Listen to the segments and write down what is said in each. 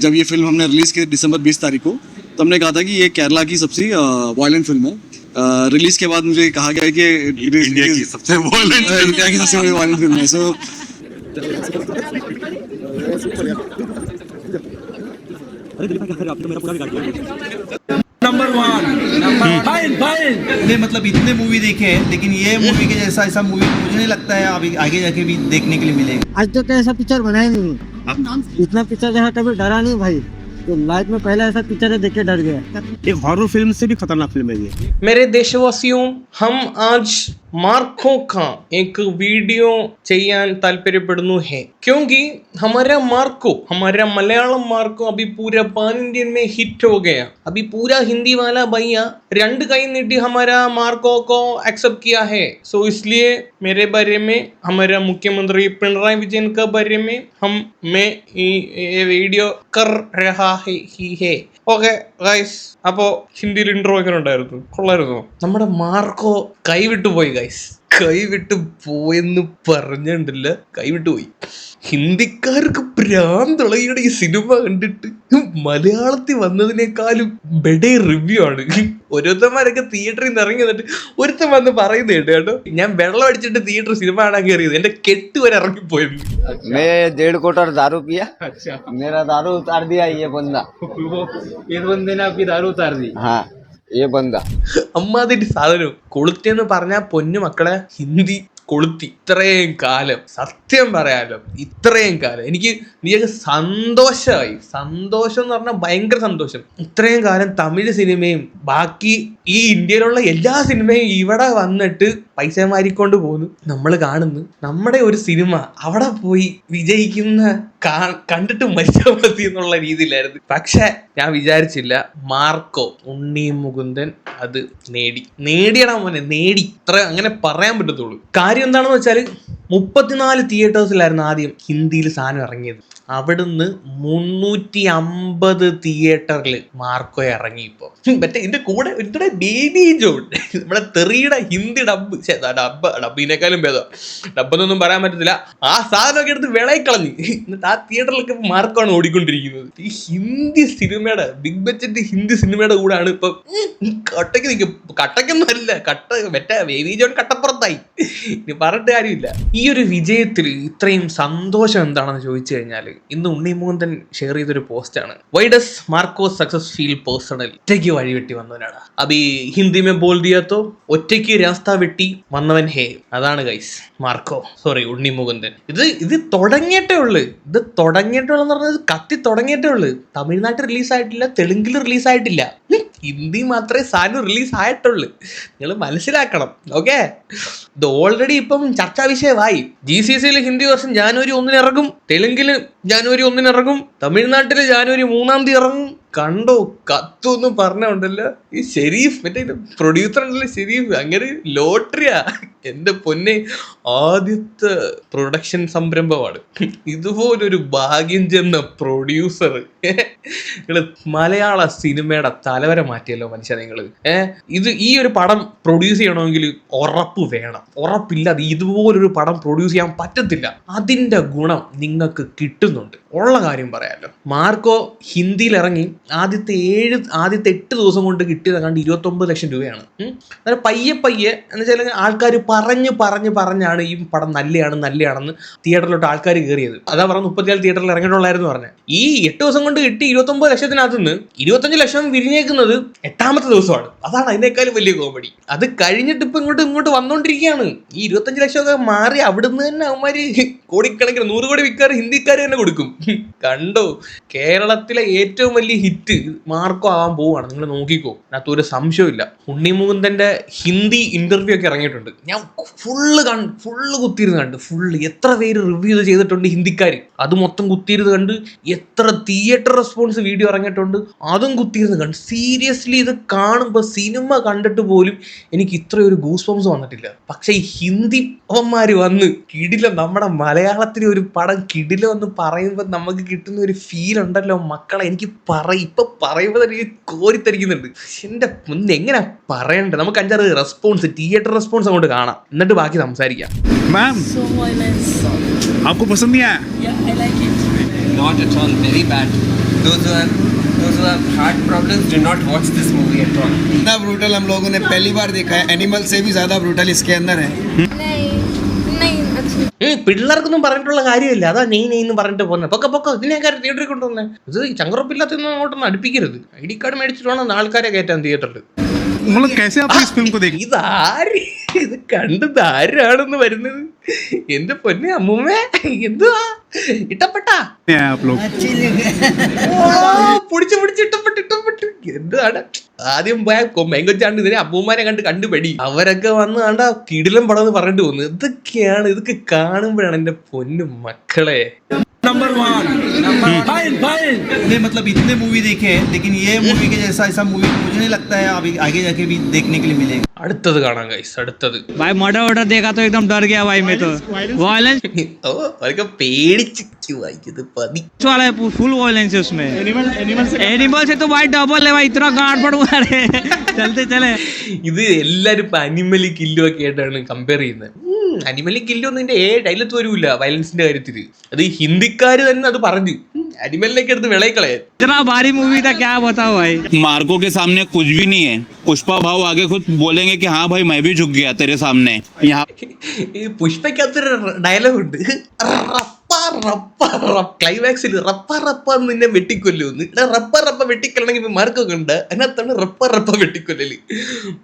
जब ये फ़िल्म हमने रिलीज़ की दिसंबर 20 तारीख को तो हमने कहा था कि ये केरला की सबसे वायलेंट फ़िल्म है। रिलीज़ के बाद मुझे कहा गया कि इंडिया की सबसे violent इंडिया की सबसे वायलेंट फ़िल्म है सो नंबर वन फाइन मतलब इतने मूवी देखे हैं लेकिन ये मूवी के जैसा ऐसा मूवी मुझे नहीं लगता है अभी आगे जाके भी देखने के लिए मिलेगा। आज तक ऐसा पिक्चर बनाया नहीं इतना पीछा जहाँ कभी डरा नहीं भाई। तो लाइफ में पहले ऐसा पिक्चर है देख के डर गया ये हॉरर फिल्म से भी खतरनाक फिल्म है ये मेरे ദേശവാസിയും ഹം ആജ് മാർക്കോ കാ एक वीडियो ചെയ്യാൻ താല്പര്യപ്പെടുന്നു ഹേ क्योंकि हमारा मार्को हमारा മലയാളം മാർക്കോ अभी पूरा പാൻ ഇന്ത്യൻ മേ ഹിറ്റ് हो गया अभी पूरा हिंदी वाला भैया രണ്ട് കൈ നീട്ടി हमारा मार्को को एक्सेप्ट किया है सो so, इसलिए मेरे बारे में हमारा मुख्यमंत्री പിണറായി വിജയൻ का बारे में हम मैं ये वीडियो कर रहा ഹി ഹി ഹേ. ഓക്കെ ഗൈസ് അപ്പോ ഹിന്ദിയിൽ ഇൻട്രോ ഒക്കെ ഉണ്ടായിരുന്നു കൊള്ളായിരുന്നു. നമ്മുടെ മാർക്കോ കൈവിട്ടു പോയി ഗൈസ് കൈവിട്ട് പോയെന്ന് പറഞ്ഞിട്ടില്ല കൈവിട്ട് പോയി. ഹിന്ദിക്കാർക്ക് പ്രാന്തളയുടെ ഈ സിനിമ കണ്ടിട്ട്. മലയാളത്തിൽ വന്നതിനേക്കാളും ബെഡേ റിവ്യൂ ആണ്. ഓരോരുത്തന്മാരൊക്കെ തിയേറ്ററിൽ നിന്ന് ഇറങ്ങി എന്നിട്ട് ഒരുത്തൻ വന്ന് പറയുന്നത് കേട്ടോ കേട്ടോ. ഞാൻ വെള്ളം അടിച്ചിട്ട് തിയേറ്റർ സിനിമ കാണാൻ കയറിയത് എന്റെ കെട്ട് വരെ ഇറങ്ങിപ്പോയത്. ഏ ബന്ധ അമ്മാതിരി സാധനം കൊളുത്തി എന്ന് പറഞ്ഞാൽ പൊന്നു മക്കളെ ഹിന്ദി കൊളുത്തി. ഇത്രയും കാലം സത്യം പറയാലോ ഇത്രയും കാലം. എനിക്ക് നീയൊക്കെ സന്തോഷമായി. സന്തോഷം എന്ന് പറഞ്ഞാൽ ഭയങ്കര സന്തോഷം. ഇത്രയും കാലം തമിഴ് സിനിമയും ബാക്കി ഈ ഇന്ത്യയിലുള്ള എല്ലാ സിനിമയും ഇവിടെ വന്നിട്ട് പൈസ മാരിക്കൊണ്ട് പോകുന്നു നമ്മൾ കാണുന്നു. നമ്മുടെ ഒരു സിനിമ അവിടെ പോയി വിജയിക്കുന്ന കണ്ടിട്ട് മരിച്ചാൽ മതി എന്നുള്ള രീതിയിലായിരുന്നു. പക്ഷെ ഞാൻ വിചാരിച്ചില്ല മാർക്കോ ഉണ്ണി മുകുന്ദൻ അത് നേടി. നേടിയടാ മോനെ നേടി. ഇത്ര അങ്ങനെ പറയാൻ പറ്റത്തുള്ളൂ. കാര്യം എന്താണെന്ന് വെച്ചാൽ മുപ്പത്തിനാല് തിയേറ്റേഴ്സിലായിരുന്നു ആദ്യം ഹിന്ദിയിൽ സാധനം ഇറങ്ങിയത്. അവിടുന്ന് മുന്നൂറ്റി അമ്പത് തിയേറ്ററിൽ മാർക്കോ ഇറങ്ങി ഇപ്പൊ. മറ്റേ ഇതിന്റെ കൂടെ ഇതിന്റെ ബേബി ജോൺ നമ്മുടെ തെറിയുടെ ഹിന്ദി ഡബ് ഡബ് ഡബിനേക്കാളും ഭേദം. ഡബ്ബെന്നൊന്നും പറയാൻ പറ്റത്തില്ല. ആ സാധനമൊക്കെ എടുത്ത് വിളയിക്കളഞ്ഞു. കളഞ്ഞ് എന്നിട്ട് ആ തിയേറ്ററിലൊക്കെ മാർക്കാണ് ഓടിക്കൊണ്ടിരിക്കുന്നത്. ഈ ഹിന്ദി സിനിമയുടെ ബിഗ് ബഡ്ജറ്റ് ഹിന്ദി സിനിമയുടെ കൂടെയാണ് ഇപ്പൊ. കട്ടയ്ക്ക് നിൽക്കും. കട്ടയ്ക്കൊന്നും അല്ല. കട്ട മറ്റേ ബേബി ജോൺ കട്ടപ്പുറത്തായി. പറഞ്ഞിട്ട് കാര്യമില്ല. ഈ ഒരു വിജയത്തിൽ ഇത്രയും സന്തോഷം എന്താണെന്ന് ചോദിച്ചു കഴിഞ്ഞാൽ ഇന്ന് ഉണ്ണി മുകുന്ദൻ ഷെയർ ചെയ്തൊരു പോസ്റ്റാണ് why does Marco success feel personal ഒറ്റയ്ക്ക് വഴി വെട്ടി വന്നവനാണ്. അബി ഹിന്ദി മേ ബോൾ ദിയാത്തോ ഒറ്റയ്ക്ക് രാസ്ത വെട്ടി വന്നവൻ ഹേ. അതാണ് guys Marco sorry Unni Mukundan. ഇത് ഇത് തുടങ്ങിയിട്ടേ ഉള്ളു. ഇത് തുടങ്ങിയിട്ടേ എന്ന് പറഞ്ഞത് കത്തി തുടങ്ങിയിട്ടേ ഉള്ളു. തമിഴ്നാട്ടിൽ റിലീസ് ആയിട്ടില്ല തെലുങ്കിൽ റിലീസ് ആയിട്ടില്ല. ഉം, ഹിന്ദി മാത്രമേ സാധനം റിലീസ് ആയിട്ടുള്ളൂ. നിങ്ങൾ മനസ്സിലാക്കണം. ഓക്കെ ഇത് ഓൾറെഡി ഇപ്പം ചർച്ചാ വിഷയമായി. ജി സി സിയിൽ ഹിന്ദി വർഷം ജാനുവരി ഒന്നിന് ഇറങ്ങും. തെലുങ്കിൽ ജാനുവരി ഒന്നിന് ഇറങ്ങും. തമിഴ്നാട്ടിൽ ജാനുവരി മൂന്നാം തീയതി ഇറങ്ങും. കണ്ടോ കത്തു എന്ന് പറഞ്ഞുണ്ടല്ലോ ഈ ഷെരീഫ് മറ്റേ പ്രൊഡ്യൂസർ ഉണ്ടല്ലോ ഷെരീഫ് അങ്ങനെ ലോട്ടറിയാ. എന്റെ പൊന്നെ ആദ്യത്തെ പ്രൊഡക്ഷൻ സംരംഭമാണ്. ഇതുപോലൊരു ഭാഗ്യം ചെന്ന പ്രൊഡ്യൂസർ നിങ്ങൾ മലയാള സിനിമയുടെ തലവരെ മാറ്റിയല്ലോ മനുഷ്യ നിങ്ങൾ ഏഹ് ഇത് ഈ ഒരു പടം പ്രൊഡ്യൂസ് ചെയ്യണമെങ്കിൽ ഉറപ്പ് വേണം. ഉറപ്പില്ലാതെ ഇതുപോലൊരു പടം പ്രൊഡ്യൂസ് ചെയ്യാൻ പറ്റത്തില്ല. അതിന്റെ ഗുണം നിങ്ങൾക്ക് കിട്ടുന്നുണ്ട്. ഉള്ള കാര്യം പറയാമല്ലോ മാർക്കോ ഹിന്ദിയിൽ ഇറങ്ങി ആദ്യത്തെ ഏഴ് ആദ്യത്തെ എട്ട് ദിവസം കൊണ്ട് കിട്ടിയത് കണ്ട് ഇരുപത്തൊമ്പത് ലക്ഷം രൂപയാണ്. അങ്ങനെ പയ്യെ പയ്യെ എന്ന് വെച്ചാൽ ആൾക്കാർ പറഞ്ഞ് പറഞ്ഞ് പറഞ്ഞാണ് ഈ പടം നല്ലയാണ് നല്ലതാണെന്ന് തിയേറ്ററിലോട്ട് ആൾക്കാർ കയറിയത് അതാ പറഞ്ഞ മുപ്പത്തിയാൽ തിയേറ്ററിൽ ഇറങ്ങിയിട്ടുള്ളായിരുന്നു പറഞ്ഞത് ഈ എട്ട് ദിവസം കൊണ്ട് കിട്ടി ഇരുപത്തൊമ്പത് ലക്ഷത്തിനകത്ത് നിന്ന് ഇരുപത്തഞ്ച് ലക്ഷം വിരിഞ്ഞേക്കുന്നത് എട്ടാമത്തെ ദിവസമാണ്. അതാണ് അതിനേക്കാളും വലിയ കോമഡി അത് കഴിഞ്ഞിട്ട് ഇപ്പൊ ഇങ്ങോട്ട് ഇങ്ങോട്ട് വന്നോണ്ടിരിക്കുകയാണ്. ഈ ഇരുപത്തഞ്ച് ലക്ഷമൊക്കെ മാറി അവിടുന്ന് തന്നെ അവന്മാര് കോടിക്കണക്കിന് നൂറ് കോടി വിൽക്കാറ് ഹിന്ദിക്കാർ തന്നെ കൊടുക്കും. കണ്ടോ? കേരളത്തിലെ ഏറ്റവും വലിയ ഹിറ്റ് മാർക്കോ ആവാൻ പോവാണ് നിങ്ങൾ നോക്കിക്കോ. അതിനകത്ത് ഒരു സംശയമില്ല ഉണ്ണി മുകുന്ദന്റെ ഹിന്ദി ഇന്റർവ്യൂ ഒക്കെ ഇറങ്ങിയിട്ടുണ്ട്. ഞാൻ ഫുള്ള് കണ്ട് ഫുള്ള് കുത്തിയിരുന്ന് കണ്ട് ഫുള്ള് എത്ര പേര് റിവ്യൂ ചെയ്തിട്ടുണ്ട് ഹിന്ദിക്കാർ അത് മൊത്തം കുത്തിയിരുന്ന് കണ്ട് എത്ര തിയേറ്റർ റെസ്പോൺസ് വീഡിയോ ഇറങ്ങിയിട്ടുണ്ട് അതും കുത്തിയിരുന്ന് കണ്ട്. സീരിയസ്ലി ഇത് കാണുമ്പോൾ സിനിമ കണ്ടിട്ട് പോലും എനിക്ക് ഇത്രയൊരു ഗൂസ് ബംസ് വന്നിട്ടില്ല. പക്ഷേ ഈ ഹിന്ദി അവന്മാർ വന്ന് കിടില നമ്മുടെ മലയാളത്തിലെ ഒരു പടം കിടില എന്ന് പറയുമ്പോൾ നമുക്ക് കിട്ടുന്ന ഒരു ഫീൽ ഉണ്ടല്ലോ മക്കളെ. എനിക്ക് പറ ഇപ്പൊ പറയുമ്പോൾ തന്നെ എനിക്ക് കോരിത്തരിക്കുന്നുണ്ട് എന്റെ മുന്നേ എങ്ങനെ പറയണ്ടേ നമുക്ക് അഞ്ചാറ് റെസ്പോൺസ് തിയേറ്റർ റെസ്പോൺസ് അങ്ങോട്ട് കാണാം എന്നിട്ട് ബാക്കി സംസാരിക്കാം मैम So violence. आपको पसंद नहीं आया Yeah, I like it. Not at all. Very bad. those who have those who have heart problems do not watch this movie at all. इतना ब्रूटल हम लोगों ने पहली बार देखा है एनिमल से भी ज्यादा ब्रूटल इसके अंदर है नहीं नहीं अच्छी ഉം, പിള്ളേർക്കൊന്നും പറഞ്ഞിട്ടുള്ള കാര്യമില്ല. അതാ നീ നീ എന്ന് പറഞ്ഞിട്ട് പോന്നെ. പൊക്കെ പൊക്കെ കാര്യം തിയേറ്ററിൽ കൊണ്ടുവന്നെ? ഇത് ചങ്കറപ്പില്ലാത്തൊന്നും അങ്ങോട്ടൊന്നും അടുപ്പിക്കരുത്. ഐ ഡി കാർഡ് മേടിച്ചിട്ട് വേണം ആൾക്കാരെ കയറ്റാൻ തിയേറ്ററിൽ ഇതാര് ഇത് കണ്ടത് ആരാണെന്ന് വരുന്നത്? എന്റെ പൊന്നെ അമ്മൂമ്മേ എന്തുവാ? ആദ്യം പോയ കൊമ്പൻകൊച്ചാണ്ട് ഇതിനെ അപ്പൂമാരെ കണ്ട് കണ്ടുപടി. അവരൊക്കെ വന്ന് കണ്ട കിടിലം പടം എന്ന് പറഞ്ഞിട്ട് പോകുന്നു ഇതൊക്കെയാണ് ഇതൊക്കെ കാണുമ്പോഴാണ് എന്റെ പൊന്നു മക്കളെ. नंबर वन फाइन फाइन ने मतलब इतने मूवी देखे हैं लेकिन ये मूवी के जैसा ऐसा मूवी मुझे नहीं लगता है अभी आगे जाके भी देखने के लिए मिलेगा അടുത്തത് കാണാം ഗൈസ് അടുത്തത് भाई मर्डर वर्डर देखा तो एकदम डर गया भाई मैं तो वायलेंस ഓ അവരൊക്കെ പേടിച്ച് വായിച്ചത് പതി वाला है फुल वायलेंस है उसमें एनिमल एनिमल से एनिमल से तो भाई डबल है भाई इतना गांड पड़ हुआ है चलते चले ഇത് എല്ലാരും ഇപ്പൊ അനിമലി കില്ലും ഒക്കെ ആയിട്ടാണ് കമ്പയർ ചെയ്യുന്നത് അനിമലി കില്ലും ഒന്നും ഇതിന്റെ ഏ ഡൈലത്ത് വരൂല വയലൻസിന്റെ കാര്യത്തില് അത് ഹിന്ദിക്കാര് തന്നെ അത് പറഞ്ഞു അനിമലിനൊക്കെ എടുത്ത് വിളയിക്കളയാൻ इतना भारी मूवी था क्या बताओ भाई मार्को के सामने कुछ भी नहीं है पुष्पा भाव आगे खुद बोलेंगे कि हाँ भाई मैं भी झुक गया तेरे सामने यहाँ ഈ പുഷ്പയ്ക്കകത്തൊരു ഡയലോഗ് ഉണ്ട് റപ്പ ക്ലൈമാക്സിൽ റപ്പ റപ്പ നിന്നെ വെട്ടിക്കൊല്ലുമെന്ന് ഇവിടെ റപ്പ റപ്പ വെട്ടിക്കൊല്ലണമെങ്കിൽ ഇപ്പൊ മാർക്കൊക്കെ ഉണ്ട്. അതിനകത്താണ് റപ്പ റപ്പ വെട്ടിക്കൊല്ലല്.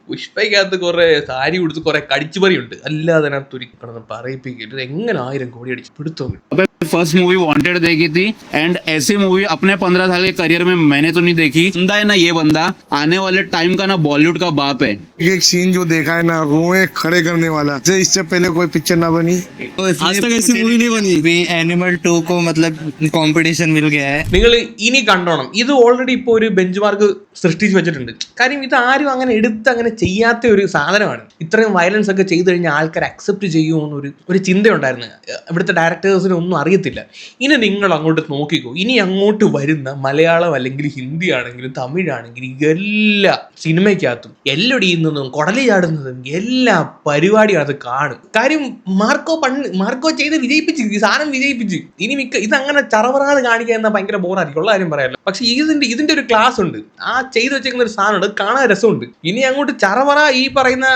പുഷ്പയ്ക്കകത്ത് കുറെ സാരി കൊടുത്ത് കുറെ കടിച്ചുപറിയുണ്ട്. അല്ലാതെ അതിനകത്ത് ഒരു കിടന്ന് പറയിപ്പിക്കരുത്. എങ്ങനെ ആയിരം കോടി അടിച്ച് പിടുത്തോ फर्स्ट मूवी वांटेड देखी थी एंड ऐसी मूवी अपने पंद्रह साल के करियर में मैंने तो नहीं देखी बंदा है ना ये बंदा आने वाले टाइम का ना बॉलीवुड का बाप है एक सीन जो देखा है ना रोए खड़े करने वाला जो इससे पहले कोई पिक्चर ना बनी आज तक ऐसी मूवी नहीं बनी भी एनिमल टू को मतलब कंपटीशन मिल गया है നിങ്ങൾ ഇനി കണ്ടോണം ഇത് ഓൾറെഡി ഇപ്പോൾ ഒരു ബെഞ്ച് മാർക്ക് സൃഷ്ടിച്ചു വെച്ചിട്ടുണ്ട് കാര്യം ഇത് ആരും അങ്ങനെ എടുത്ത് അങ്ങനെ ചെയ്യാത്ത ഒരു സാധനമാണ് ഇത്രയും വയലൻസ് ഒക്കെ ചെയ്തു കഴിഞ്ഞാൽ ആൾക്കാർ അക്സെപ്റ്റ് ചെയ്യുമോ എന്നൊരു ഒരു ചിന്തയുണ്ടായിരുന്നു ഇവിടുത്തെ ഡയറക്ടേഴ്സിന് ഒന്നും അറിയത്തില്ല. ഇനി നിങ്ങൾ അങ്ങോട്ട് നോക്കിക്കോ. ഇനി അങ്ങോട്ട് വരുന്ന മലയാളം അല്ലെങ്കിൽ ഹിന്ദി ആണെങ്കിലും തമിഴാണെങ്കിലും എല്ലാ സിനിമയ്ക്കകത്തും എല്ലടി നിന്നും കുടലി ചാടുന്നതും എല്ലാ പരിപാടിയും കാണും. കാര്യം മാർക്കോ പണ്ട് മാർക്കോ ചെയ്ത് വിജയിപ്പിച്ച് ഈ സാധനം വിജയിപ്പിച്ച്. ഇനി മിക്ക ഇതങ്ങനെ ചറവറാതെ കാണിക്കുക എന്നാൽ ഭയങ്കര ബോറായിരിക്കും ഉള്ള കാര്യം പറയാമല്ലോ പക്ഷെ ഇതിന്റെ ഇതിന്റെ ഒരു ക്ലാസ് ഉണ്ട്. ആ ചെയ്ത് വെച്ചേക്കുന്ന ഒരു സാധനം ഉണ്ട്. കാണാൻ രസമുണ്ട്. ഇനി അങ്ങോട്ട് ചറവറ ഈ പറയുന്ന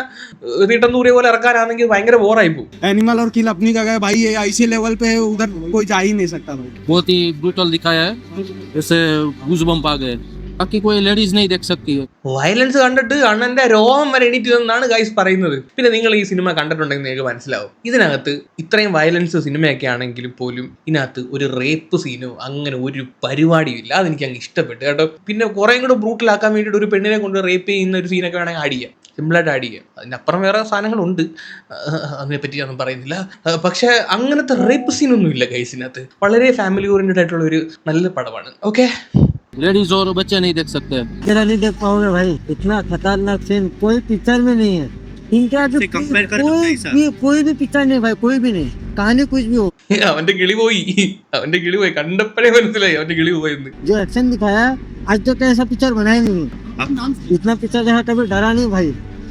തീട്ടന്തൂരിയ പോലെ ഇറക്കാനാണെങ്കിൽ ഭയങ്കര ബോറായി പോകും. एनिमल और किल अपनी जगह है भाई ये ऐसे लेवल पे उधर कोई जा ही नहीं सकता भाई बहुत ही ब्रूटल दिखाया है जैसे गूज बम्प आ गए बाकी कोई लेडीज नहीं देख सकती है വയലൻസ് കണ്ടിട്ട് അണ്ണന്റെ രോമം വരെ എണീറ്റ് എന്നാണ് ഗൈസ് പറയുന്നത് പിന്നെ നിങ്ങൾ ഈ സിനിമ കണ്ടിട്ടുണ്ടെങ്കിൽ നിങ്ങൾക്ക് മനസ്സിലാവും ഇതിനകത്ത് ഇത്രയും വയലൻസ് സിനിമയൊക്കെ ആണെങ്കിലും പോലും ഇതിനകത്ത് ഒരു റേപ്പ് സീനോ അങ്ങനെ ഒരു പരിപാടിയും ഇല്ല അതെനിക്ക് അങ്ങ് ഇഷ്ടപ്പെട്ടു കേട്ടോ പിന്നെ കുറേ കൂടെ ബ്രൂട്ടലാക്കാൻ വേണ്ടിയിട്ട് ഒരു പെണ്ണിനെ കൊണ്ട് റേപ്പ് ചെയ്യുന്ന ഒരു സീനൊക്കെ വേണമെങ്കിൽ ആഡ് ചെയ്യാം സിമ്പിളായിട്ട് ആഡ് ചെയ്യാം അതിനപ്പുറം വേറെ സാധനങ്ങളുണ്ട് അതിനെപ്പറ്റി ഞാനൊന്നും പറയുന്നില്ല ആ, പക്ഷേ അങ്ങനത്തെ റേപ്പ് സീനൊന്നും ഇല്ല ഗൈസിനകത്ത് വളരെ ഫാമിലി ഓറിയൻറ്റഡ് ആയിട്ടുള്ള ഒരു നല്ല പടമാണ് ഓക്കെ लेडीज और बच्चे नहीं देख सकते तेरा नहीं देख पाओगे भाई इतना खतरनाक सीन कोई पिक्चर में नहीं है इनके आगे कोई भी कोई भी पिक्चर नहीं भाई कोई भी नहीं कहानी कुछ भी हो അവന്റെ കിളി പോയി അവന്റെ കിളി പോയി കണ്ടപ്പോഴേ മനസ്സിലായി അവന്റെ കിളി പോയെന്ന് जो एक्शन दिखाया है, आज तक ऐसा पिक्चर बना ही नहीं इतना पिक्चर देखा कभी डरा नहीं भाई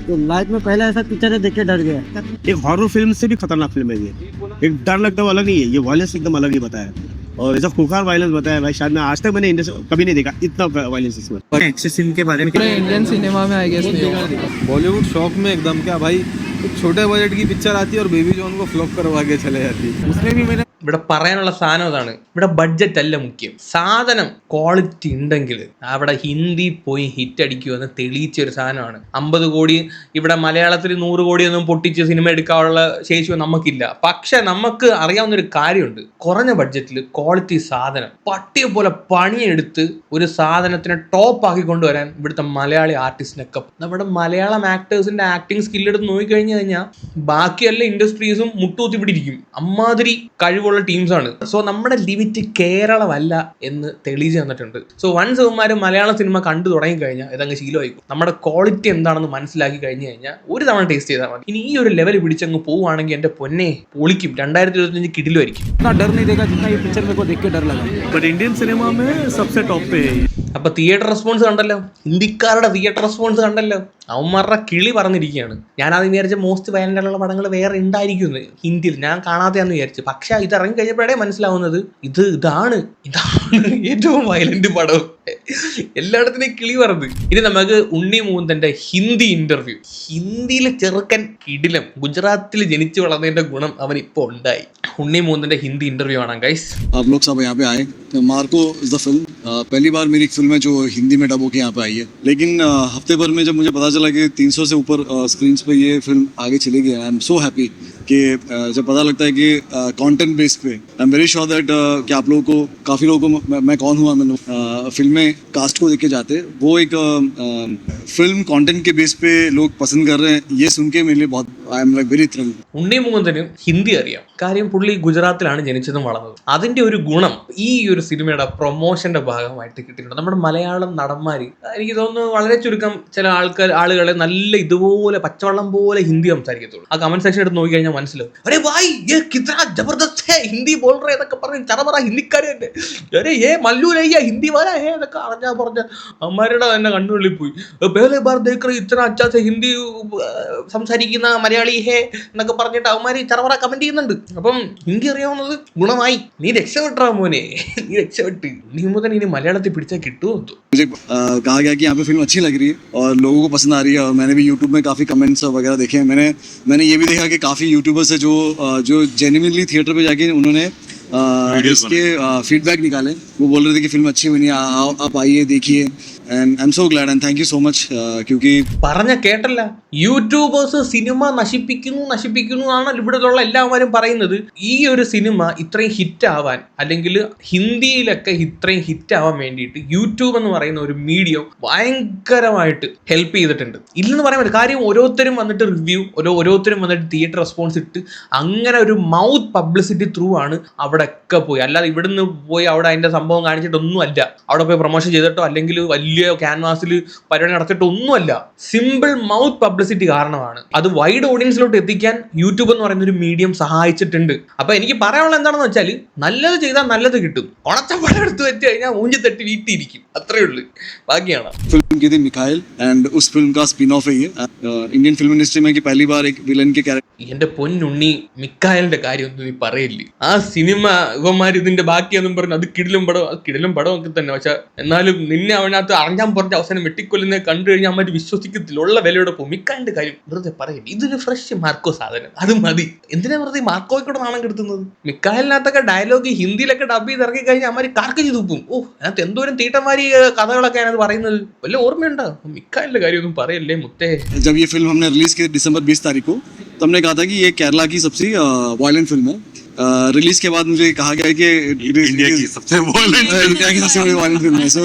तो लाइफ में पहला ऐसा पिक्चर है देख के डर गया। एक हॉरर फ़िल्म से भी खतरनाक फ़िल्म है ये। एक डर लगता है अलग नहीं है ये वायलेंस एकदम अलग ही बताया। और ऐसा खुखार वायलेंस बताया भाई शायद मैं आज तक मैंने इंडस्ट्री कभी नहीं देखा इतना वायलेंस इसमें। के बारे में इंडियन सिनेमा में आई गेस बॉलीवुड शॉक में एकदम क्या भाई एक छोटे बजट की पिक्चर आती है और बेबी जॉन को फ्लॉप करवा के चले जाती है। उसने भी मैंने ഇവിടെ പറയാനുള്ള സാധനം അതാണ്. ഇവിടെ ബഡ്ജറ്റ് അല്ല മുഖ്യം. സാധനം ക്വാളിറ്റി ഉണ്ടെങ്കിൽ അവിടെ ഹിന്ദി പോയി ഹിറ്റ് അടിക്കുമെന്ന് തെളിയിച്ച ഒരു സാധനമാണ്. അമ്പത് കോടി ഇവിടെ മലയാളത്തിൽ നൂറ് കോടിയൊന്നും പൊട്ടിച്ച് സിനിമ എടുക്കാനുള്ള ശേഷി നമുക്കില്ല. പക്ഷെ നമുക്ക് അറിയാവുന്ന ഒരു കാര്യമുണ്ട്. കുറഞ്ഞ ബഡ്ജറ്റിൽ ക്വാളിറ്റി സാധനം. പട്ടിയെ പോലെ പണിയെടുത്ത് ഒരു സാധനത്തിനെ ടോപ്പ് ആക്കി കൊണ്ടുവരാൻ ഇവിടുത്തെ മലയാളി ആർട്ടിസ്റ്റിനൊക്കെ നമ്മുടെ മലയാളം ആക്ടേഴ്സിന്റെ ആക്ടിങ് സ്കില്ലെടുത്ത് നോക്കിക്കഴിഞ്ഞു കഴിഞ്ഞാൽ ബാക്കിയെല്ലാം ഇൻഡസ്ട്രീസും മുട്ടുകുത്തി പിടിയിരിക്കും അമ്മാതിരി കഴിവുള്ള ടീംസാണ് സോ നമ്മുടെ ലിമിറ്റ് കേരളമല്ല എന്ന് തെളിയിച്ചു തന്നിട്ടുണ്ട്. സോ വൺസ് മലയാള സിനിമ കണ്ടു തുടങ്ങി കഴിഞ്ഞാൽ ഇതങ്ങ് ശീലമായിരിക്കും നമ്മുടെ ക്വാളിറ്റി എന്താണെന്ന് മനസ്സിലാക്കി കഴിഞ്ഞു കഴിഞ്ഞാൽ ഒരു തവണ ടേസ്റ്റ് ചെയ്താൽ മതി. ഇനി ഈ ഒരു ലെവൽ പിടിച്ചങ്ങ് പോവുകയാണെങ്കിൽ എന്റെ പൊന്നെ പൊളിക്കും. രണ്ടായിരത്തി ഇരുപത്തിയഞ്ച് കിടിലുമായിരിക്കും അപ്പൊ തിയേറ്റർ റെസ്പോൺസ് കണ്ടല്ലോ. ഹിന്ദിക്കാരുടെ തിയേറ്റർ റെസ്പോൺസ് കണ്ടല്ലോ. അവന്മാരുടെ കിളി പറഞ്ഞിരിക്കുകയാണ്. ഞാൻ അത് വിചാരിച്ച മോസ്റ്റ് വയലന്റ് പടങ്ങൾ വേറെ ഉണ്ടായിരിക്കുന്നു ഹിന്ദിയിൽ. ഞാൻ കാണാതെയാന്ന് വിചാരിച്ചു. പക്ഷെ ഇത് ഇറങ്ങി കഴിഞ്ഞപ്പോഴേ മനസ്സിലാവുന്നത് ഇത് ഇതാണ്. ഇതാണ് പടമാണ് ഏറ്റവും വയലന്റ് പടവും എല്ലായിടത്തിനും കിളി പറന്ന് ഇനി നമുക്ക് ഉണ്ണി മൂന്തന്റെ ഹിന്ദി ഇന്റർവ്യൂ ഹിന്ദിയിലെ ചെറുക്കൻ കിടിലം ഗുജറാത്തിൽ ജനിച്ചു വളർന്നതിന്റെ ഗുണം അവൻ ഇപ്പൊ ഉണ്ടായി ഉണ്ണി മൂന്തന്റെ ഹിന്ദി ഇന്റർവ്യൂ ആണ് ഗൈസ് आप लोग सब यहाँ पे आए मार्को इज द फिल्म पहली बार मेरी एक फिल्म है जो हिंदी में डब होके यहाँ पे आई है लेकिन अ, हफ्ते भर में जब मुझे पता चला कि 300 से ऊपर स्क्रीन पे ये फिल्म आगे चलेगी आई एम सो हैप्पी कि अ, जब पता लगता है कि कंटेंट बेस पे I am very sure that कि आप लोगों को काफ़ी लोगों को मैं, मैं कौन हुआ मैंने फिल्में कास्ट को देख के जाते हैं। वो एक फिल्म कंटेंट के बेस पे लोग पसंद कर रहे हैं ये सुन के मेरे लिए बहुत I am like very thrilled Unni മൂന്തന് Hindi അറിയാം കാര്യം പുള്ളി ഗുജറാത്തിലാണ് ജനിച്ചതും വളർന്നത്. അതിന്റെ ഒരു ഗുണം ഈ ഒരു സിനിമയുടെ പ്രൊമോഷന്റെ ഭാഗമായിട്ട് കിട്ടിയിട്ടുണ്ട്. നമ്മുടെ മലയാളം നടന്മാർ എനിക്ക് തോന്നുന്നു വളരെ ചുരുക്കം ചില ആൾക്കാർ ആളുകളെ നല്ല ഇതുപോലെ പച്ചവെള്ളം പോലെ ഹിന്ദി സംസാരിക്കത്തുള്ളൂ. ആ കമന്റ് സെക്ഷൻ എടുത്ത് നോക്കി കഴിഞ്ഞാൽ മനസ്സിലാവും. അരേ ഭായ് ഏ കിത്ര ജബർദസ്ത് ഹിന്ദി ബോൾ എന്നൊക്കെ പറഞ്ഞ് ചറപറ ഹിന്ദിക്കാരെ മല്ലൂരയ്യ ഹിന്ദി വരാ ഏ എന്നൊക്കെ അറിഞ്ഞാ പറഞ്ഞ അമ്മമാരുടെ തന്നെ കണ്ണുള്ളിൽ പോയി. ഇത്ര അച്ചാച്ച ഹിന്ദി സംസാരിക്കുന്ന മലയാളി ഹേ എന്നൊക്കെ പറഞ്ഞിട്ട് അവന്മാര് ചറപറ കമന്റ് ചെയ്യുന്നുണ്ട്. അപ്പം ഹിന്ദി അറിയാവുന്നത് ഗുണമായി നീ രക്ഷപ്പെട്ടാ മോനെ നീ രക്ഷപ്പെട്ട് നീ മുതൽ ഇനി മലയാളത്തിൽ പിടിച്ചാൽ കിട്ടുമോ എന്തോ मुझे अ, कहा गया कि यहाँ पे फिल्म अच्छी लग रही है और लोगों को पसंद आ रही है और मैंने भी यूट्यूब में काफ़ी कमेंट्स वगैरह देखे हैं मैंने मैंने ये भी देखा कि काफ़ी यूट्यूबर्स है जो अ, जो जेन्युइनली थिएटर पे जाके उन्होंने अ, इसके फीडबैक निकाले वो बोल रहे थे कि फिल्म अच्छी बनी है, आ- आप आइए देखिए പറഞ്ഞ കേട്ടല്ല. യൂട്യൂബേഴ്സ് സിനിമ നശിപ്പിക്കുന്നു നശിപ്പിക്കുന്നു എന്നാണ് ഇവിടെയുള്ള എല്ലാവരും പറയുന്നത്. ഈ ഒരു സിനിമ ഇത്രയും ഹിറ്റ് ആവാൻ അല്ലെങ്കിൽ ഹിന്ദിയിലൊക്കെ ഇത്രയും ഹിറ്റ് ആവാൻ വേണ്ടിയിട്ട് യൂട്യൂബ് എന്ന് പറയുന്ന ഒരു മീഡിയം ഭയങ്കരമായിട്ട് ഹെൽപ്പ് ചെയ്തിട്ടുണ്ട്. ഇല്ലെന്ന് പറയാൻ പറ്റും കാര്യം ഓരോരുത്തരും വന്നിട്ട് റിവ്യൂ ഓരോ ഓരോരുത്തരും വന്നിട്ട് തിയേറ്റർ റെസ്പോൺസ് ഇട്ട് അങ്ങനെ ഒരു മൗത്ത് പബ്ലിസിറ്റി ത്രൂ ആണ് അവിടെ ഒക്കെ പോയി. അല്ലാതെ ഇവിടുന്ന് പോയി അവിടെ അതിന്റെ സംഭവം കാണിച്ചിട്ടൊന്നും അല്ല അവിടെ പോയി പ്രൊമോഷൻ ചെയ്തിട്ടോ അല്ലെങ്കിൽ വലിയ ക്യാൻവാസിൽ പരിപാടി നടത്തിയിട്ടോ ഒന്നുമല്ല സിമ്പിൾ മൗത്ത് പബ്ലിസിറ്റി കാരണമാണ് അത് വൈഡ് ഓഡിയൻസിലോട്ട് എത്തിക്കാൻ യൂട്യൂബ് എന്ന് പറയുന്ന ഒരു മീഡിയം സഹായിച്ചിട്ടുണ്ട് അപ്പൊ എനിക്ക് പറയാനുള്ളത് എന്താണെന്ന് വെച്ചാൽ നല്ലത് ചെയ്താൽ നല്ലത് കിട്ടും ഉണച്ചപ്പടം എടുത്ത് വെച്ച് കഴിഞ്ഞാൽ മൂഞ്ചി തട്ടി വീട്ടിയിരിക്കും അത്രേ ഉള്ളൂ ബാക്കിയാണ് फिल्म की थी मिखाइल एंड उस फिल्म का स्पिन ऑफ है ये इंडियन फिल्म इंडस्ट्री में कि पहली बार एक विलन के कैरेक्टर എന്റെ പൊന്നുണ്ണി മിക്കായലിന്റെ കാര്യമൊന്നും നീ പറയില്ലേ ആ സിനിമ ഇവന്മാർ ഇതിന്റെ ബാക്കിയൊന്നും പറഞ്ഞു അത് കിടിലും പടം അത് കിടിലും പടം ഒക്കെ തന്നെ പക്ഷെ എന്നാലും നിന്നെ അവനകത്ത് അറിഞ്ഞാൻ പറഞ്ഞ അവസാനം വെട്ടിക്കൊല്ലുന്നത് കണ്ടു കഴിഞ്ഞാൽ അമ്മ വിശ്വസിക്കത്തില്ല ഉള്ള വിലയോടെ പോകും മിക്കായലിന്റെ കാര്യം വെറുതെ പറയില്ല ഇതൊരു ഫ്രഷ് മാർക്കോ സാധനം അത് മതി എന്തിനാ വെറുതെ മാർക്കോയ്ക്കൂടെ നാണം കെടുത്തുന്നത് മിക്കായലിനകത്തൊക്കെ ഡയലോഗ് ഹിന്ദിയിലൊക്കെ ഡബ് ചെയ്ത് ഇറക്കി കഴിഞ്ഞാൽ അമ്മ കാർക്ക് ചെയ്ത് തുപ്പും ഓ അതിനകത്ത് എന്തോരം തീട്ടന്മാരി ഏർ, കഥകളൊക്കെ അതിനകത്ത് പറയുന്നത് വല്ല ഓർമ്മയുണ്ടോ മിക്കായലിന്റെ കാര്യമൊന്നും പറയല്ലേ മുത്തേ जब ये फिल्म हमने रिलीज की दिसंबर 20 तारीख को तो हमने कहा था कि ये केरला की सबसे वायलेंट फिल्म है रिलीज के बाद मुझे कहा गया कि इंडिया की सबसे वायलेंट इंडिया की सबसे वायलेंट फिल्म है सो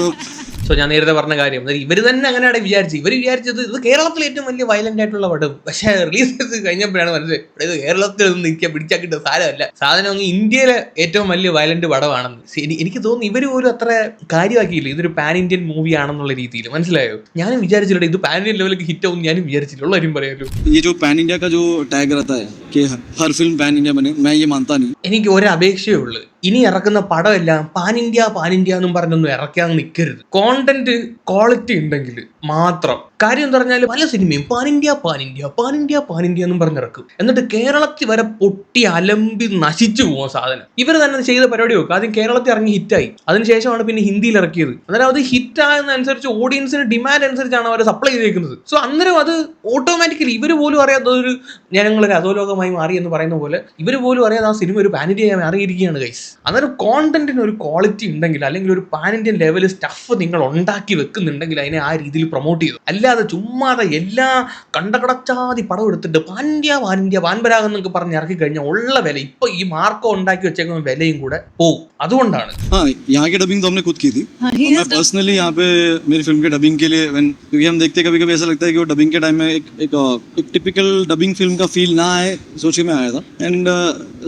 സോ ഞാൻ നേരത്തെ പറഞ്ഞ കാര്യം അതായത് ഇവർ തന്നെ അങ്ങനെയാണ് വിചാരിച്ചത് ഇവർ വിചാരിച്ചത് ഇത് കേരളത്തിലെ ഏറ്റവും വലിയ വയലന്റ് ആയിട്ടുള്ള പടം പക്ഷേ റിലീസ് ചെയ്ത് കഴിഞ്ഞപ്പോഴാണ് മനസ്സിലായത് ഇവിടെ ഇത് കേരളത്തിൽ ഒന്നും നിൽക്കാൻ പിടിച്ചാക്കിട്ട് സാധനമല്ല സാധനം അങ്ങ് ഇന്ത്യയിലെ ഏറ്റവും വലിയ വയലന്റ് പടമാണെന്ന് ശരി എനിക്ക് തോന്നുന്നു ഇവർ പോലും അത്ര കാര്യമാക്കിയില്ല ഇതൊരു പാൻ ഇന്ത്യൻ മൂവി ആണെന്നുള്ള രീതിയിൽ മനസ്സിലായോ ഞാനും വിചാരിച്ചില്ല ഇത് പാൻ ഇന്ത്യൻ ലെവലിലേക്ക് ഹിറ്റ് ആവും ഞാനും വിചാരിച്ചില്ല ഉള്ള കാര്യം പറയാലോ ये जो पैन इंडिया का जो टैग रहता है कि हर फिल्म पैन इंडिया बने मैं ये मानता नहीं എനിക്ക് ഒരു അപേക്ഷയേ ഉള്ളൂ ഇനി ഇറക്കുന്ന പടമെല്ലാം പാൻ ഇന്ത്യ പാൻ ഇന്ത്യ എന്നും പറഞ്ഞൊന്നും ഇറക്കാൻ നിൽക്കരുത് കോണ്ടന്റ് ക്വാളിറ്റി ഉണ്ടെങ്കിൽ മാത്രം. കാര്യം എന്ന് പറഞ്ഞാൽ പല സിനിമയും pan India pan India pan India pan India എന്നും പറഞ്ഞിറക്കും. എന്നിട്ട് കേരളത്തിൽ വരെ പൊട്ടി അലമ്പി നശിച്ചു പോകും സാധനം. ഇവർ തന്നെ ചെയ്ത പരിപാടി നോക്കുക ആദ്യം കേരളത്തിൽ ഇറങ്ങി ഹിറ്റായി. അതിനുശേഷമാണ് പിന്നെ ഹിന്ദിയിൽ ഇറക്കിയത്. അന്നേരം അത് ഹിറ്റ് ആയതനുസരിച്ച് ഓഡിയൻസിന് ഡിമാൻഡ് അനുസരിച്ചാണ് അവർ സപ്ലൈ ചെയ്തേക്കുന്നത്. സോ അന്നേരം അത് ഓട്ടോമാറ്റിക്കലി ഇവർ പോലും അറിയാത്ത ഒരു ജനങ്ങളൊരു അധോലോകമായി മാറി എന്ന് പറയുന്ന പോലെ ഇവർ പോലും അറിയാതെ ആ സിനിമ ഒരു ഇന്ത്യ മാറിയിരിക്കുകയാണ് ഗൈസ് അന്നേരം കോണ്ടന്റിന് ഒരു ക്വാളിറ്റി ഉണ്ടെങ്കിൽ അല്ലെങ്കിൽ ഒരു പാൻ ഇന്ത്യൻ ലെവൽ സ്റ്റഫ് നിങ്ങൾ ഉണ്ടാക്കി വെക്കുന്നുണ്ടെങ്കിൽ അതിനെ ആ രീതിയിൽ പ്രൊമോട്ട് ചെയ്തു അല്ലാതെ ചുമ്മാതെ എല്ലാ കണ്ടകടച്ചാതി പടം എടുത്തിട്ട് pan India pan India Pan Parag എന്നൊക്കെ പറഞ്ഞ് ഇറക്കി കഴിഞ്ഞാൽ ഉള്ള വില ഇപ്പൊ ഈ മാർക്കോ ഉണ്ടാക്കി വെച്ചേക്കുന്ന വിലയും കൂടെ പോകും അതുകൊണ്ടാണ് हाँ यहाँ की डबिंग तो हमने खुद की थी हाँ, तो मैं पर्सनली यहाँ पे मेरी फिल्म के डबिंग के लिए when क्योंकि हम देखते कभी कभी ऐसा लगता है कि वो डबिंग के टाइम में एक एक, अ, एक टिपिकल डबिंग फिल्म का फील ना आए सोच के मैं आया था एंड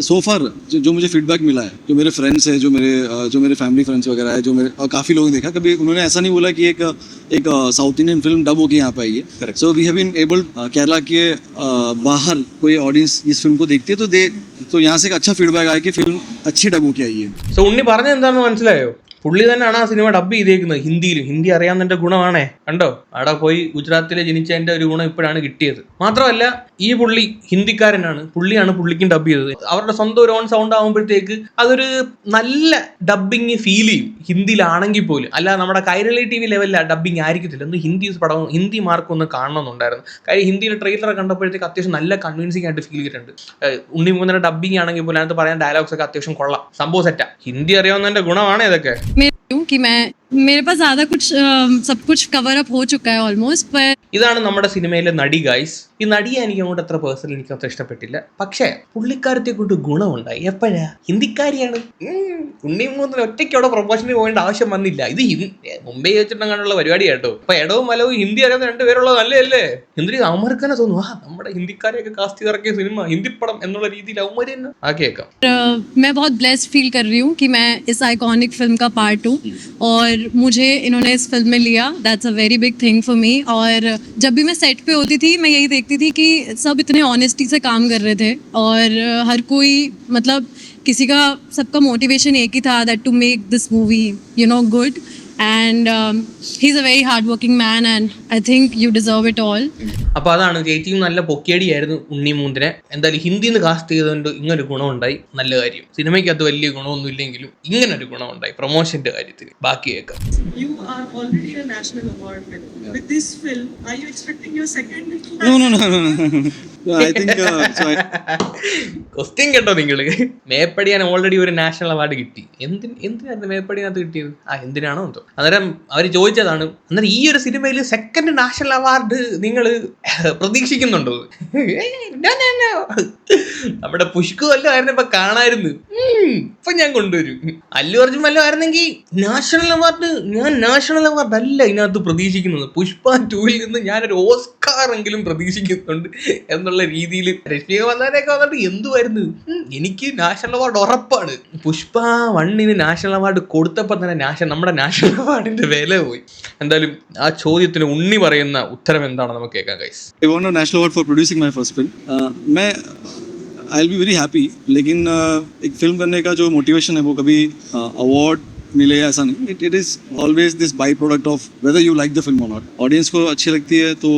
सो फार जो, जो मुझे फीडबैक मिला है जो मेरे फ्रेंड्स है जो मेरे अ, जो मेरे फैमिली फ्रेंड्स वगैरह है जो मेरे और काफ़ी लोगों ने देखा कभी उन्होंने ऐसा नहीं बोला कि एक एक साउथ इंडियन फिल्म डब होके यहाँ पे आई है so we have been able Kerala के अ, बाहर कोई ऑडियंस इस फिल्म को देखती है तो दे तो यहाँ से एक अच्छा फीडबैक आया कि फिल्म अच्छी डब होके आई है സോ ഉണ്ണി പറഞ്ഞ എന്താണെന്ന് മനസ്സിലായോ പുള്ളി തന്നെയാണ് ആ സിനിമ ഡബ് ചെയ്തേക്കുന്നത്. ഹിന്ദിയിലും. ഹിന്ദി അറിയാവുന്നതിന്റെ ഗുണമാണേ. കണ്ടോ? അവിടെ പോയി ഗുജറാത്തിലെ ജനിച്ചതിന്റെ ഒരു ഗുണം ഇപ്പോഴാണ് കിട്ടിയത്. മാത്രമല്ല ഈ പുള്ളി ഹിന്ദിക്കാരനാണ്. പുള്ളിയാണ് പുള്ളിക്കും ഡബ് ചെയ്തത്. അവരുടെ സ്വന്തം ഒരു ഓൺ സൗണ്ട് ആകുമ്പോഴത്തേക്ക് അതൊരു നല്ല ഡബിങ് ഫീൽ ചെയ്യും. ഹിന്ദിയിലാണെങ്കിൽ പോലും. അല്ല നമ്മുടെ കൈരളി ടി വി ലെവലിൽ ഡബിങ് ആയിരിക്കത്തില്ല. ഒന്ന് ഹിന്ദി പടം ഹിന്ദി മാർക്ക് ഒന്ന് കാണണമെന്നുണ്ടായിരുന്നു. കാര്യം ഹിന്ദിയിലെ ട്രെയിലർ കണ്ടപ്പോഴത്തേക്ക് അത്യാവശ്യം നല്ല കൺവിൻസിംഗ് ആയിട്ട് ഫീൽ ചെയ്തിട്ടുണ്ട്. ഉണ്ണി മൂന്നര ഡബിങ് ആണെങ്കിൽ പോലും അതിനകത്ത് പറയാൻ ഡയലോഗ്സ് ഒക്കെ അത്യാവശ്യം കൊള്ളാം. സംഭവം സെറ്റാ ഹിന്ദി അറിയാവുന്നതിന്റെ ഗുണമാണ് ഇതൊക്കെ. कि मैं मेरे पास ज्यादा कुछ अ, सब कुछ कवर अप हो चुका है ऑलमोस्ट पर ഇതാണ് നമ്മുടെ സിനിമയിലെ നടി ഗൈസ് ഈ നടിയെ എനിക്ക് അങ്ങോട്ട് അത്ര പേഴ്സണലി എനിക്ക് അത്ര ഇഷ്ടപ്പെട്ടില്ല പക്ഷേ പുള്ളിക്കാരത്തെ കൊണ്ട് ഗുണമുണ്ടായി എപ്പോഴാ ഹിന്ദിക്കാരിയാണ് ഉം, ഉണ്ണി മൂന്നിന് ഒറ്റയ്ക്ക് അവിടെ പ്രൊമോഷന് പോകേണ്ട ആവശ്യം വന്നില്ല ഇത് ഹിന്ദി മുംബൈ വെച്ചിട്ടുള്ള പരിപാടി കേട്ടോ അപ്പൊ ഇടവും മലവും ഹിന്ദി അറിയാവുന്ന രണ്ടുപേരുള്ളത് നല്ലതല്ലേ ഹിന്ദി അവന്മാർക്ക് തന്നെ തോന്നുന്നു ആ നമ്മുടെ ഹിന്ദിക്കാരെയൊക്കെ കാസ്റ്റ് ചെയ്തിറക്കിയ സിനിമ ഹിന്ദി പടം എന്നുള്ള രീതിയിൽ അവന്മാര് തന്നെ ആക്കിയേക്കാം अ, मैं बहुत ब्लेस्ड फील कर रही हूँ कि मैं इस आइकॉनिक फिल्म का पार्ट हूँ और मुझे इन्होंने इस फ़िल्म में लिया. That's a very big thing for me और जब भी मैं सेट पे होती थी, मैं यही देखती थी कि सब इतने ऑनेस्टी से काम कर रहे थे. और हर कोई मतलब किसी का सबका मोटिवेशन एक ही था that to make this movie you know good and he's a very hard working man and I think you deserve it all അപ്പോൾ അതാണ് ചേച്ചിയും നല്ല പൊക്കിയടിയായിരുന്നു ഉണ്ണി മൂന്നിനെ എന്തായാലും ഹിന്ദിയിൽ നിന്ന് കാസ്റ്റ് ചെയ്തുകൊണ്ട് ഇങ്ങനൊരു ഗുണമുണ്ടായി. നല്ല കാര്യം. സിനിമയ്ക്ക് അത് വലിയ ഗുണമൊന്നും ഇല്ലെങ്കിലും ഇങ്ങനൊരു ഗുണമുണ്ടായി പ്രൊമോഷന്റെ കാര്യത്തിൽ ബാക്കി കേൾക്കാം You are already a national award winner. With this film, are you expecting your second? No, no, no, no, no. Question കേട്ടോ നിങ്ങൾ മേപ്പടിയാൻ ഓൾറെഡി ഒരു നാഷണൽ അവാർഡ് കിട്ടി. എന്തിന് എന്തിനാണ് മേപ്പടിനകത്ത് കിട്ടിയത്? ആ എന്തിനാണോ എന്തോ. അന്നേരം അവർ ചോദിച്ചതാണ് അന്നേരം ഈ ഒരു സിനിമയിൽ സെക്കൻഡ് നാഷണൽ അവാർഡ് നിങ്ങൾ പ്രതീക്ഷിക്കുന്നുണ്ടോ. നമ്മുടെ പുഷ്കു വല്ലതും ആയിരുന്നു ഇപ്പൊ കാണായിരുന്നു ഇപ്പൊ ഞാൻ കൊണ്ടുവരും. അല്ലു അർജുൻ വല്ലതും ആയിരുന്നെങ്കിൽ നാഷണൽ അവാർഡ് ഞാൻ നാഷണൽ അവാർഡ് അല്ല ഇതിനകത്ത് പ്രതീക്ഷിക്കുന്നത്. പുഷ്പ ടൂവിൽ നിന്ന് ഞാനൊരു ഓസ്കാർ എങ്കിലും പ്രതീക്ഷിക്കുന്നുണ്ട് എന്നുള്ള രീതിയിൽ രശ്മിക വന്നാലേക്ക് വന്നിട്ട് എന്തുമായിരുന്നു എനിക്ക് നാഷണൽ അവാർഡ് ഉറപ്പാണ്. പുഷ്പ വണ്ണിന് നാഷണൽ അവാർഡ് കൊടുത്തപ്പോൾ തന്നെ നാഷണൽ നമ്മുടെ നാഷണൽ അവാർഡിന്റെ വില പോയി എന്തായാലും ആ ചോദ്യത്തിന് ഉണ്ണി പറയുന്ന ഉത്തരം എന്താണെന്ന് നമുക്ക് കേൾക്കാം guys I won a national award for producing my first film. Uh, मैं I'll be very happy. लेकिन uh, एक फिल्म करने का जो मोटिवेशन है वो कभी अवार्ड मिले ऐसा नहीं it it is always this by product of whether you like the film और नॉट ऑडियंस को अच्छी लगती है तो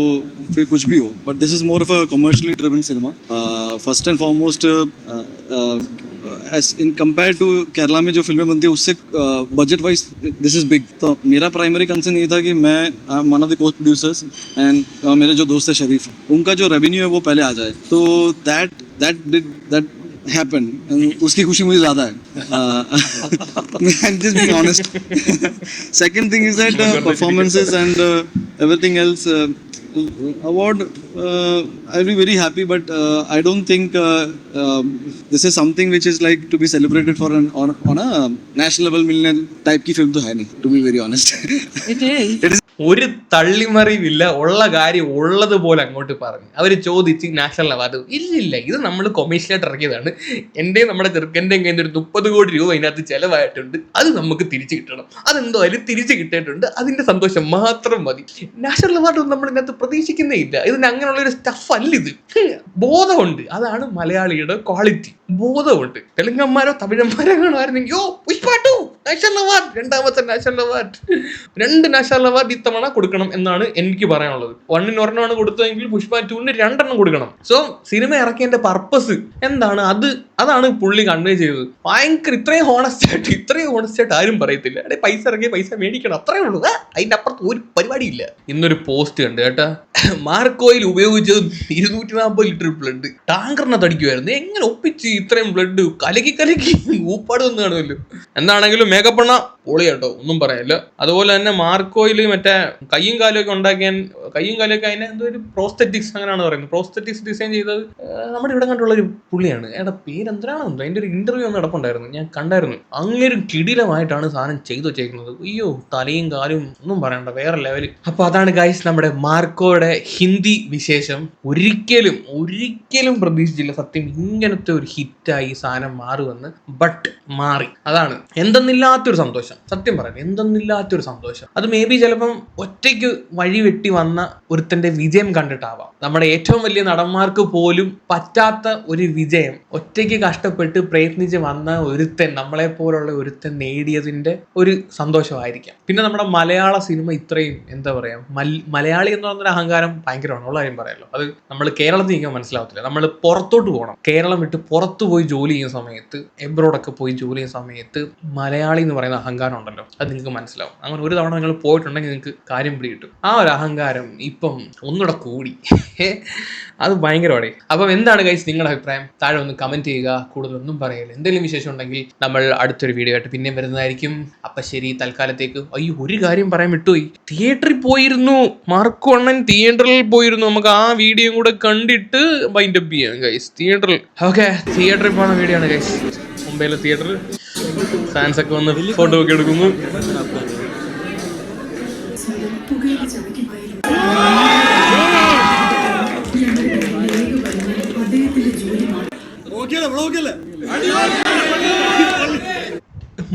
फिर कुछ भी हो but this is more of a commercially driven cinema first and foremost as in compare to Kerala में जो फ़िल्में बनती है उससे budget wise this is big तो मेरा प्राइमरी कंसर्न ये था कि मैं one of the cost producers and मेरे जो दोस्त है शरीफ उनका जो रेवेन्यू है वो पहले आ जाए। तो that that did that happen उसकी खुशी मुझे ज़्यादा है। Just being honest second thing is that performances and else uh, award, uh, I'll be very happy, but uh, I don't think uh, um, this is something which is like to be celebrated for an on, on a national level million type ki film to hai nahi, to ഒരു തള്ളിമറിവില്ല ഉള്ള കാര്യം ഉള്ളതുപോലെ അങ്ങോട്ട് പറഞ്ഞു. അവർ ചോദിച്ച് national award ഇല്ല ഇല്ല ഇത് നമ്മൾ കൊമേഴ്ഷ്യലായിട്ട് ഇറക്കിയതാണ്. എന്റെ നമ്മുടെ ചെറുക്കന്റെയും കയ്യിൽ ഒരു മുപ്പത് കോടി രൂപ അതിനകത്ത് ചിലവായിട്ടുണ്ട്. അത് നമുക്ക് തിരിച്ചു കിട്ടണം. അതെന്തോ അതിൽ തിരിച്ചു കിട്ടിയിട്ടുണ്ട്. അതിന്റെ സന്തോഷം മാത്രം മതി. നാഷണൽ അവാർഡ് നമ്മൾ ഇതിനകത്ത് പ്രതീക്ഷിക്കുന്നേ ഇല്ല. ഇതിന് അങ്ങനെയുള്ള ഒരു സ്റ്റഫ് അല്ല ഇത്. ബോധമുണ്ട്. അതാണ് മലയാളിയുടെ ക്വാളിറ്റി ബോധമുണ്ട് തെലുങ്കന്മാരോ തമിഴന്മാരോ കാണുമായിരുന്നെങ്കിൽ യോ പുഷ്പാട്ടു നാഷണൽ അവാർഡ് രണ്ടാമത്തെ നാഷണൽ അവാർഡ്. രണ്ട് നാഷണൽ അവാർഡ് ഇത്തവണ കൊടുക്കണം എന്നാണ് എനിക്ക് പറയാനുള്ളത്. വണ്ണിന് ഒരെണ്ണമാണ് കൊടുത്തതെങ്കിൽ പുഷ്പ ടൂവിന് രണ്ടെണ്ണം കൊടുക്കണം. സോ സിനിമ ഇറക്കിയതിന്റെ പർപ്പസ് എന്താണ്? അത് അതാണ് പുള്ളി കൺവേ ചെയ്തത്. ഭയങ്കര ഇത്രയും ഹോണസ്റ്റ് ആയിട്ട് ഇത്രയും ഹോണസ്റ്റ് ആയിട്ട് ആരും പറയത്തില്ല. അടേ പൈസ ഇറങ്ങിയ പൈസ മേടിക്കണം അത്രേ ഉള്ളൂ. അതിന്റെ അപ്പുറത്ത് ഒരു പരിപാടി ഇല്ല ഇന്നൊരു പോസ്റ്റ് കണ്ട് കേട്ടാ. മാർക്കോയിൽ ഉപയോഗിച്ചത് ഇരുന്നൂറ്റി നാൽപ്പത് ലിറ്റർ ബ്ലഡ് ടാങ്കറിനെ തടിക്കുമായിരുന്നു എങ്ങനെ ഒപ്പിച്ച് ഇത്രയും ബ്ലഡ് കലക്കി കലക്കി. ഊപ്പാട് വന്ന് കാണുമല്ലോ. എന്താണെങ്കിലും മേക്കപ്പ് എണ്ണ പൊളി കേട്ടോ ഒന്നും പറയല്ല. അതുപോലെ തന്നെ മാർക്കോയിൽ മറ്റേ കയ്യും കാലും ഒക്കെ ഉണ്ടാക്കിയാൻ കയ്യും കാലും ഒക്കെ അതിനെ എന്തോ ഒരു പ്രോസ്തെറ്റിക്സ് അങ്ങനെയാണ് പറയുന്നത്. പ്രോസ്തെറ്റിക്സ് ഡിസൈൻ ചെയ്തത് നമ്മുടെ ഇവിടെ കണ്ടുള്ള ഒരു പുള്ളിയാണ്. എടാ പേര് എന്തിനാണോ എന്തോ അതിന്റെ ഒരു ഇന്റർവ്യൂ ഒന്നും നടപ്പുണ്ടായിരുന്നു. ഞാൻ കണ്ടായിരുന്നു. അങ്ങനെ ഒരു കിടിലമായിട്ടാണ് സാധനം ചെയ്തു വെച്ചേക്കുന്നത്. അയ്യോ തലയും കാലും ഒന്നും പറയണ്ട വേറെ ലെവൽ അപ്പൊ അതാണ് ഗൈസ് നമ്മുടെ മാർക്കോയുടെ ഹിന്ദി വിശേഷം. ഒരിക്കലും ഒരിക്കലും പ്രതീക്ഷിച്ചില്ല സത്യം ഇങ്ങനത്തെ ഒരു ഹിറ്റായി സാധനം മാറുമെന്ന് ബട്ട് മാറി. അതാണ്. എന്തെന്നില്ലാത്തൊരു സന്തോഷം. സത്യം പറയാം എന്തെന്നില്ലാത്തൊരു സന്തോഷം. അത് മേ ബി ചിലപ്പം ഒറ്റയ്ക്ക് വഴി വെട്ടി വന്ന ഒരുത്തന്റെ വിജയം കണ്ടിട്ടാവാം. നമ്മുടെ ഏറ്റവും വലിയ നടന്മാർക്ക് പോലും പറ്റാത്ത ഒരു വിജയം ഒറ്റയ്ക്ക് കഷ്ടപ്പെട്ട് പ്രയത്നിച്ച് വന്ന ഒരുത്തൻ നമ്മളെ പോലുള്ള ഒരുത്തൻ നേടിയതിന്റെ ഒരു സന്തോഷമായിരിക്കാം. പിന്നെ നമ്മുടെ മലയാള സിനിമ ഇത്രയും എന്താ പറയാ മലയാളി എന്ന് പറഞ്ഞൊരു അഹങ്കാരം ഭയങ്കരമാണ്. ഉള്ള കാര്യം പറയാമല്ലോ അത് നമ്മൾ കേരളത്തിൽ നിൽക്കാൻ മനസ്സിലാവത്തില്ല. നമ്മൾ പുറത്തോട്ട് പോകണം. കേരളം വിട്ട് പുറത്ത് പോയി ജോലി ചെയ്യുന്ന സമയത്ത് എബ്രോഡൊക്കെ പോയി ജോലി ചെയ്യുന്ന സമയത്ത് മലയാളി എന്ന് പറയുന്ന അഹങ്കാരം ഉണ്ടല്ലോ അത് നിങ്ങൾക്ക് മനസ്സിലാവും. അങ്ങനെ ഒരു തവണ നിങ്ങൾ പോയിട്ടുണ്ടെങ്കിൽ നിങ്ങൾക്ക് കാര്യം പിടി കിട്ടും. ആ ഒരു അഹങ്കാരം ഇപ്പം ഒന്നുകൂടെ കൂടി. അത് ഭയങ്കരമാണ് അപ്പം എന്താണ് കൈസ് നിങ്ങളുടെ അഭിപ്രായം? താഴെ ഒന്ന് കമന്റ് ചെയ്യുക. കൂടുതലൊന്നും പറയില്ല. എന്തെങ്കിലും വിശേഷം ഉണ്ടെങ്കിൽ നമ്മൾ അടുത്തൊരു വീഡിയോ ആയിട്ട് പിന്നെയും വരുന്നതായിരിക്കും. അപ്പം ശരി തൽക്കാലത്തേക്ക്. അയ്യോ ഒരു കാര്യം പറയാൻ വിട്ടുപോയി. തിയേറ്ററിൽ പോയിരുന്നു. മാർക്കോ അണ്ണൻ തിയേറ്ററിൽ പോയിരുന്നു. നമുക്ക് ആ വീഡിയോ കൂടെ കണ്ടിട്ട് ബൈൻഡപ്പ് ചെയ്യാം ഗൈസ് തിയേറ്ററിൽ ഓക്കെ തിയേറ്ററിൽ പോകുന്ന വീഡിയോ ആണ് ഗൈസ് മുംബൈയിലെ തിയേറ്ററിൽ ഫാൻസ് ഒക്കെ വന്ന് ഫോട്ടോ ഒക്കെ എടുക്കുന്നു.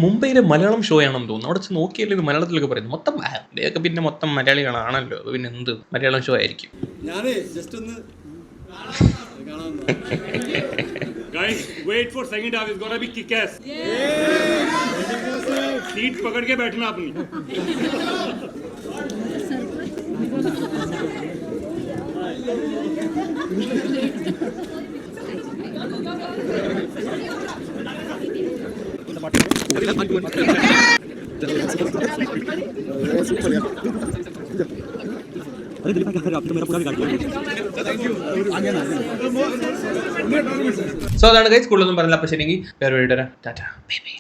മുംബൈയിലെ മലയാളം ഷോ ആണെന്ന് തോന്നുന്നു. അവിടെ ചെന്ന് നോക്കിയല്ലേ ഇത് മലയാളത്തിലൊക്കെ പറയുന്നു. മൊത്തം ഇതൊക്കെ പിന്നെ മൊത്തം മലയാളികളാണല്ലോ. അത് പിന്നെ എന്ത് മലയാളം ഷോ ആയിരിക്കും? ഞാനേ ജസ്റ്റ് ഒന്ന് guys wait for second half is gonna be kick ass seat पकड़ के बैठना अपनी। സോ അതാണ് ഗൈസ് കൂടുതലൊന്നും പറഞ്ഞില്ല. അപ്പോൾ ശരി വേറെ വീഡിയോ ടാറ്റ. Bye bye